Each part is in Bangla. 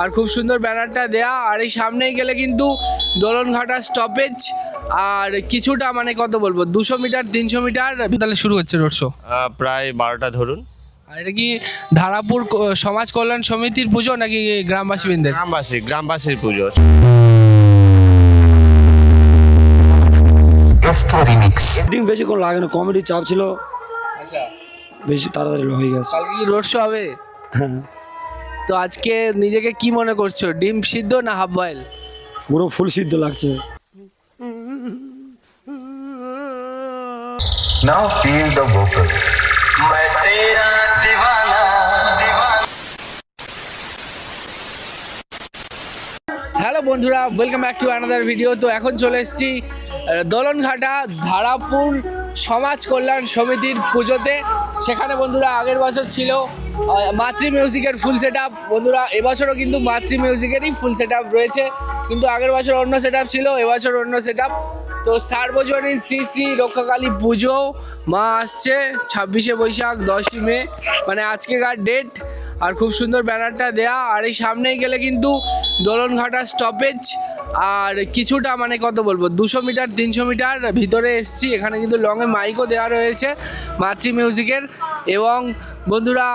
আর খুব সুন্দর ব্যানারটা দেয়া। আর এই সামনেই গেলে কিন্তু দোলনঘাটা স্টপেজ আর কিছুটা মানে কত বলব দুশো মিটার তিনশো মিটার তাহলে শুরু হচ্ছে রোড শো প্রায় বারোটা ধরুন। আর এটা কি ধারাপুর সমাজ কল্যাণ সমিতির পুজো নাকি গ্রামবাসী গ্রামবাসীবৃন্দের? গ্রামবাসী গ্রামবাসীর পুজো। বেশিক্ষণ লাগে না কমেডি চাপ ছিল। আচ্ছা। বেশি তাড়াতাড়ি হয়ে গেছে। কালকে কি রোড শো হবে? হ্যাঁ। তো আজকে নিজেকে কি মনে করছ ডিম সিদ্ধ না হাফ বয়েল? পুরো ফুল সিদ্ধ লাগছে। Now feel the vocals. Hello বন্ধুরা welcome back to another video তো এখন চলে এসেছি দোলনঘাটা ধারাপুর সমাজ কল্যাণ সমিতির পুজোতে। সেখানে বন্ধুরা আগের বছর ছিল মাতৃ মিউজিকের ফুল সেট আপ বন্ধুরা, এবছরও কিন্তু মাতৃ মিউজিকেরই ফুল সেট আপ রয়েছে। কিন্তু আগের বছর অন্য সেট আপ ছিল, এবছর অন্য সেট আপ তো সার্বজনীন সিসি রক্ষাকালী পুজো, মা আসছে, ছাব্বিশে বৈশাখ, দশই মে। মানে আজকেকার ডেট আর খুব সুন্দর ব্যানারটা দেয়া। আর এই সামনেই গেলে কিন্তু দোলনঘাটা স্টপেজ আর কিছুটা মানে কত বলব, দুশো মিটার, তিনশো মিটার ভিতরে এসছি। এখানে কিন্তু লংয়ে মাইকও দেওয়া রয়েছে মাতৃ মিউজিকের এবং বন্ধুরা,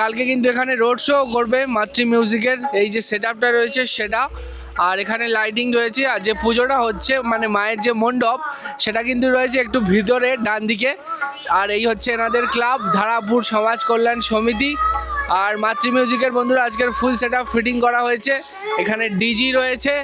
কালকে কিন্তু এখানে রোড শো করবে মাতৃ মিউজিকের এই যে সেট আপটা রয়েছে, সেটা। আর এখানে লাইটিং রয়েছে, আর যে পুজোটা হচ্ছে মানে মায়ের যে মণ্ডপ, সেটা কিন্তু রয়েছে একটু ভিতরে ডান দিকে আর এই হচ্ছে এনাদের ক্লাব ধারাপুর সমাজ কল্যাণ সমিতি। আর মাতৃ মিউজিকের বন্ধুরা, আজকের ফুল সেট আপ ফিটিং করা হয়েছে। এখানে ডিজি রয়েছে,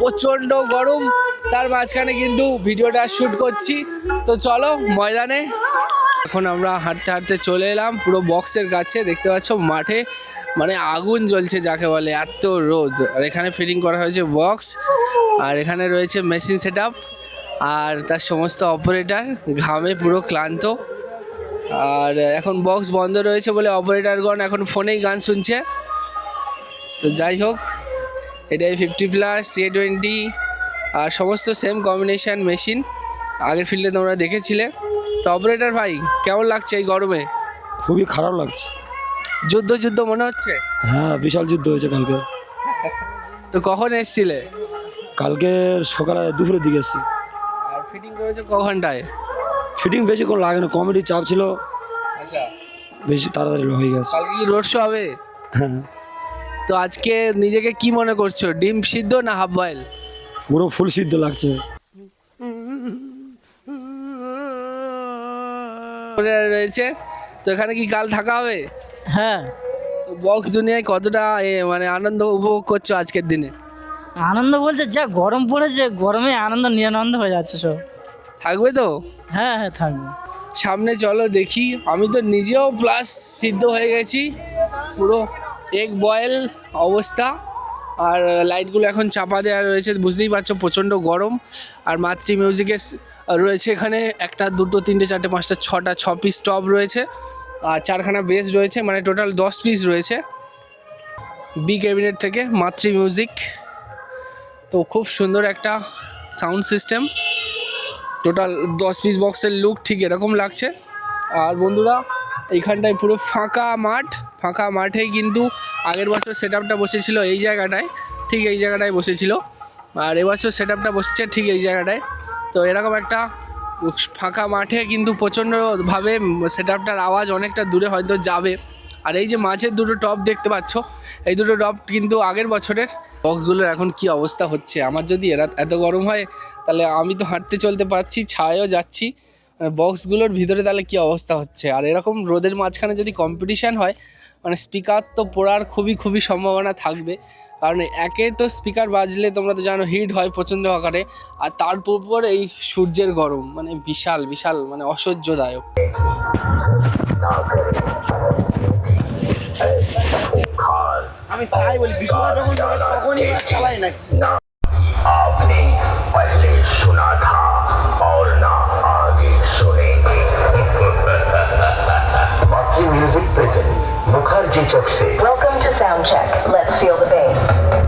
প্রচণ্ড গরম। তার মাঝখানে কিন্তু ভিডিওটা শ্যুট করছি। তো চলো, ময়দানে। এখন আমরা হাঁটতে হাঁটতে চলে এলাম পুরো বক্সের কাছে, দেখতে পাচ্ছ মাঠে মানে আগুন জ্বলছে যাকে বলে, এত রোদ। আর এখানে ফিটিং করা হয়েছে বক্স, আর এখানে রয়েছে মেশিন সেট আর তার সমস্ত অপারেটর ঘামে পুরো ক্লান্ত। আর এখন বক্স বন্ধ রয়েছে বলে অপারেটরগণ এখন ফোনেই গান শুনছে। তো যাই হোক, এটাই ফিফটি প্লাস সি টোয়েন্টি আর সমস্ত সেম কম্বিনেশান মেশিন আগের ফিল্ডে তোমরা দেখেছিলে। তো অপারেটর ভাই কেমন লাগছে এই গরমে? খুবই খারাপ লাগছে। যুদ্ধ যুদ্ধ মনে হচ্ছে? হ্যাঁ বিশাল যুদ্ধ হয়েছে কালকে। তো কখন এসছিলে? কালকে সকালে দুপুরের দিকে এসেছি। আর ফিটিং করেছ ক ঘন্টায় শুটিং বেশিক্ষণ লাগে না কমেডি চাপ ছিল। আচ্ছা। বেশি তাড়াতাড়ি হয়ে গেছে। কালকে কি রোড শো হবে? হ্যাঁ। তো আজকে নিজেকে কি মনে করছ ডিম সিদ্ধ না হাফ বয়েল পুরো ফুল সিদ্ধ লাগছে। রয়েছে। তো এখানে কি কাল থাকা হবে? হ্যাঁ। বক্স দুনিয়ায় কতটা এ, মানে আনন্দ উপভোগ করছ আজকের দিনে? আনন্দ বলছে যা গরম পড়েছে গরমে আনন্দ নিরানন্দ হয়ে যাচ্ছে সব। থাকবে তো? হ্যাঁ হ্যাঁ থাকবে। সামনে চলো দেখি। আমি তো নিজেও প্লাস সিদ্ধ হয়ে গেছি। পুরো এক বয়েল অবস্থা। আর লাইটগুলো এখন চাপা দেওয়া রয়েছে, বুঝতেই পারছ প্রচণ্ড গরম। আর মাতৃ মিউজিকের রয়েছে এখানে একটা, দুটো, তিনটে, চারটে, পাঁচটা, ছটা, ছ পিস টপ রয়েছে। আর চারখানা বেস রয়েছে মানে টোটাল দশ পিস রয়েছে। বি ক্যাবিনেট থেকে মাতৃ মিউজিক তো খুব সুন্দর একটা সাউন্ড সিস্টেম টোটাল দশ পিস বক্সের লুক ঠিক এরকম লাগছে। আর বন্ধুরা, এইখানটায় পুরো ফাঁকা মাঠ। ফাঁকা মাঠেই কিন্তু আগের বছর সেট আপটা বসেছিল এই জায়গাটায়, ঠিক এই জায়গাটায় বসেছিল। আর এবছর সেট আপটা বসছে ঠিক এই জায়গাটায়। তো এরকম একটা ফাঁকা মাঠে কিন্তু প্রচণ্ডভাবে সেট আপটার আওয়াজ অনেকটা দূরে হয়তো যাবে। আর এই যে মাঝের দুটো টপ দেখতে পাচ্ছ, এই দুটো টপ কিন্তু আগের বছরের বক্সগুলোর এখন কি অবস্থা হচ্ছে? আমার যদি এরা এত গরম হয়, তাহলে আমি তো হাঁটতে চলতে পারছি ছায়াও যাচ্ছি। বক্সগুলোর ভিতরে তাহলে কি অবস্থা হচ্ছে? আর এরকম রোদের মাঝখানে যদি কম্পিটিশান হয় মানে স্পিকার তো পড়ার খুবই খুবই সম্ভাবনা থাকবে। কারণ একে তো স্পিকার বাজলে তোমরা তো জানো হিট হয় প্রচণ্ড আকারে। আর তার উপর এই সূর্যের গরম মানে বিশাল বিশাল মানে অসহ্যদায়ক। আমি তাই বলি বিশ্বকাপ যখন তখনই চালায় নাকি? Gypsy. Welcome to Soundcheck. Let's feel the bass.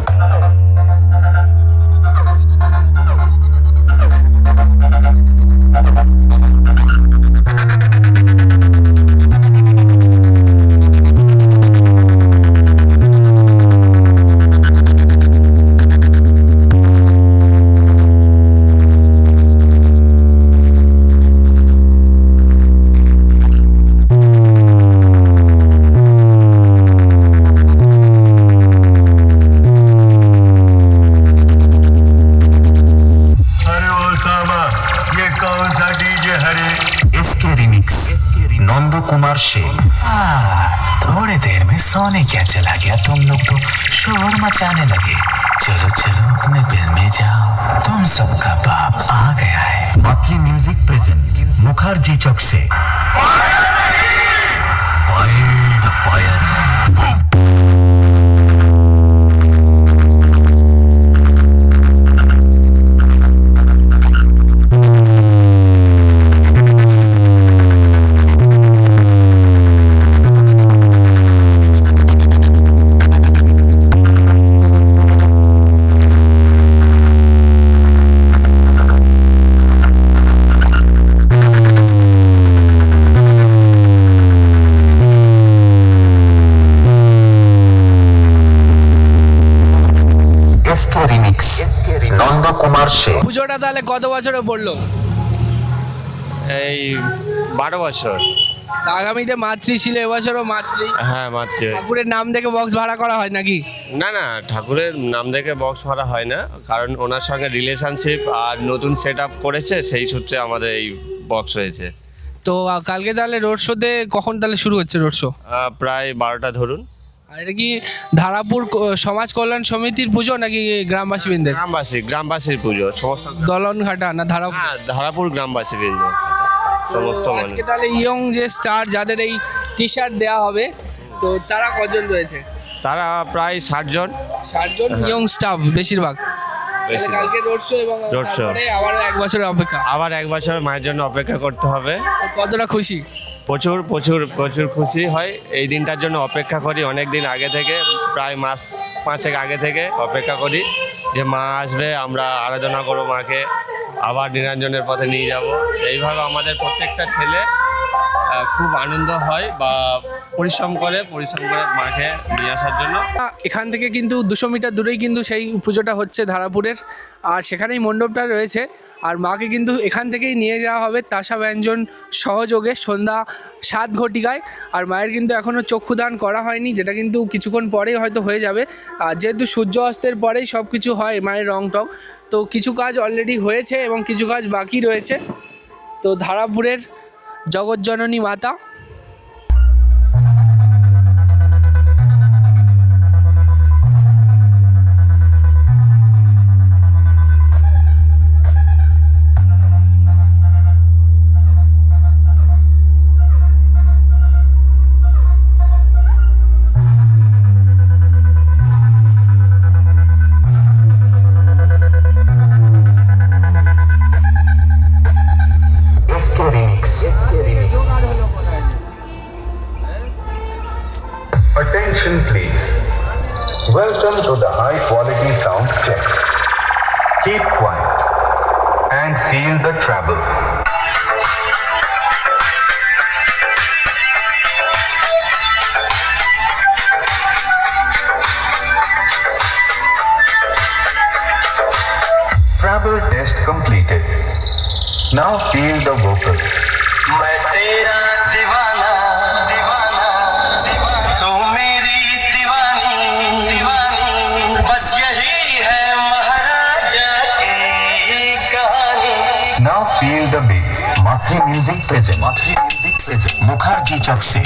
Kumar शेर थोड़ी देर में सोने क्या चला गया? तुम लोग तो शोर मचाने लगे। चलो चलो अपने बिल में जाओ। तुम सबका बाप आ गया है। मतली म्यूज़िक प्रेजेंट मुखर्जी चौक से। फायर फायर পুজোটা তাহলে কত বছরে পড়ল? এই বারো বছর। আগামীতে মাতৃ ছিল এবছরও মাতৃ? হ্যাঁ মাত্র ঠাকুরের নাম দেখে বক্স ভাড়া করা হয় নাকি? না না ঠাকুরের নাম দেখে বক্স ভাড়া হয় না কারণ ওনার সঙ্গে রিলেশনশিপ আর নতুন সেট আপ করেছে সেই সূত্রে আমাদের এই বক্স হয়েছে। তো কালকে তাহলে রোড শোতে কখন তাহলে শুরু হচ্ছে রোড শো প্রায় বারোটা ধরুন। আর এটা কি ধারাপুর সমাজ কল্যাণ সমিতির পুজো নাকি গ্রামবাসী বৃন্দের গ্রামবাসী গ্রামবাসীর পুজো সমস্ত দলনঘাটা না ধারাপুর? হ্যাঁ ধারাপুর গ্রামবাসী বৃন্দ সমস্ত আজকে তাহলে ইয়ং যে স্টার যাদের এই টি শার্ট দেওয়া হবে তো তারা কজন রয়েছে? তারা প্রায় ষাট জন। ষাটজন ইয়ং স্টাফ বেশিরভাগ। কালকে রোড শো এবং। তারপরে এক বছরের অপেক্ষা। আবার এক বছর মায়ের জন্য অপেক্ষা করতে হবে। কতটা খুশি? প্রচুর প্রচুর প্রচুর খুশি হয়। এই দিনটার জন্য অপেক্ষা করি অনেক দিন আগে থেকে, প্রায় মাস পাঁচেক আগে থেকে অপেক্ষা করি যে মা আসবে, আমরা আরাধনা করব মাকে, আবার নিরঞ্জনের পথে নিয়ে যাব। এইভাবে আমাদের প্রত্যেকটা ছেলে খুব আনন্দ হয় বা পরিশ্রম করে পরিশ্রম করে মাকে নিয়ে আসার জন্য। এখান থেকে কিন্তু দুশো মিটার দূরেই কিন্তু সেই পুজোটা হচ্ছে ধারাপুরের। আর সেখানেই মণ্ডপটা রয়েছে। আর মাকে কিন্তু এখান থেকেই নিয়ে যাওয়া হবে তাসা ব্যঞ্জন সহযোগে সন্ধ্যা সাত ঘটিকায়। আর মায়ের কিন্তু এখনও চক্ষুদান করা হয়নি, যেটা কিন্তু কিছুক্ষণ পরেই হয়তো হয়ে যাবে। আর যেহেতু সূর্য অস্তের পরেই সব কিছু হয় মায়ের রং টং তো কিছু কাজ অলরেডি হয়েছে এবং কিছু কাজ বাকি রয়েছে। তো ধারাপুরের জগৎজননী মাতা and feel the treble. Treble test completed. Now feel the vocals. Mukherjee चौक से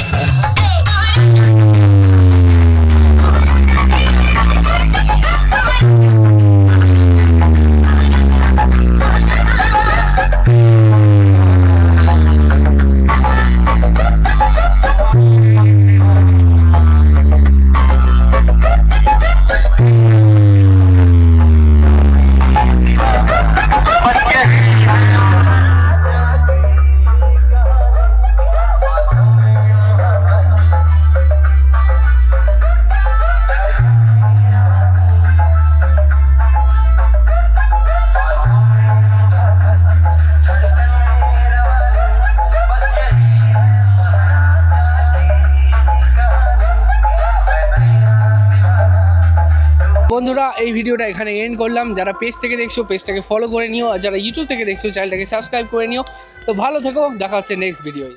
বন্ধুরা, এই ভিডিওটা এখানে এন্ড করলাম। যারা পেজ থেকে দেখছ পেজটাকে ফলো করে নিও। আর যারা ইউটিউব থেকে দেখছ চ্যানেলটাকে সাবস্ক্রাইব করে নিও। তো ভালো থেকো, দেখা হচ্ছে নেক্সট ভিডিওয়